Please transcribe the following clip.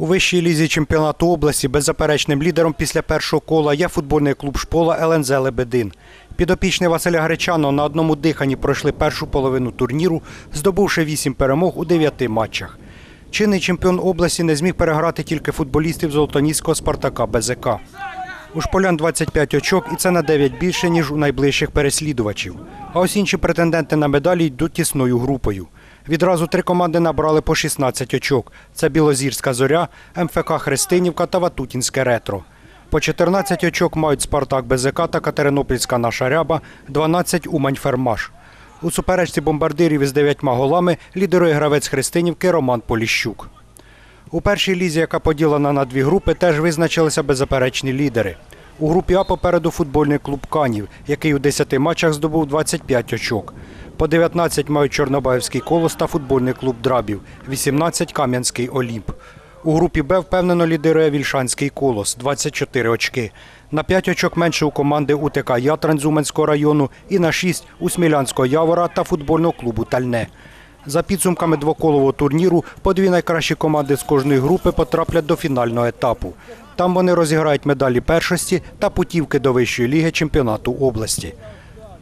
У вищій лізі чемпіонату області беззаперечним лідером після першого кола є футбольний клуб «Шпола» ЛНЗ «Лебедин». Підопічні Василя Гречаного на одному диханні пройшли першу половину турніру, здобувши вісім перемог у дев'яти матчах. Чинний чемпіон області не зміг переграти тільки футболістів Золотоніського «Спартака» БЗК. У шполян 25 очок, і це на 9 більше, ніж у найближчих переслідувачів. А ось інші претенденти на медалі йдуть тісною групою. Відразу три команди набрали по 16 очок. Це Білозірська зоря, МФК Христинівка та Ватутінське ретро. По 14 очок мають Спартак БЗК та Катеринопільська наша ряба, 12 Умань Фермаш. У суперечці бомбардирів із дев'ятьма голами лідерує гравець Христинівки Роман Поліщук. У першій лізі, яка поділена на дві групи, теж визначилися беззаперечні лідери. У групі А попереду футбольний клуб Канів, який у 10 матчах здобув 25 очок. По 19 мають Чорнобаївський колос та футбольний клуб Драбів, 18 Кам'янський Олімп. У групі Б впевнено лідирує Вільшанський колос 24 очки. На 5 очок менше у команди УТК Уманського району і на 6 у Смілянського Явора та футбольного клубу Тальне. За підсумками двоколового турніру, по дві найкращі команди з кожної групи потраплять до фінального етапу. Там вони розіграють медалі першості та путівки до вищої ліги чемпіонату області.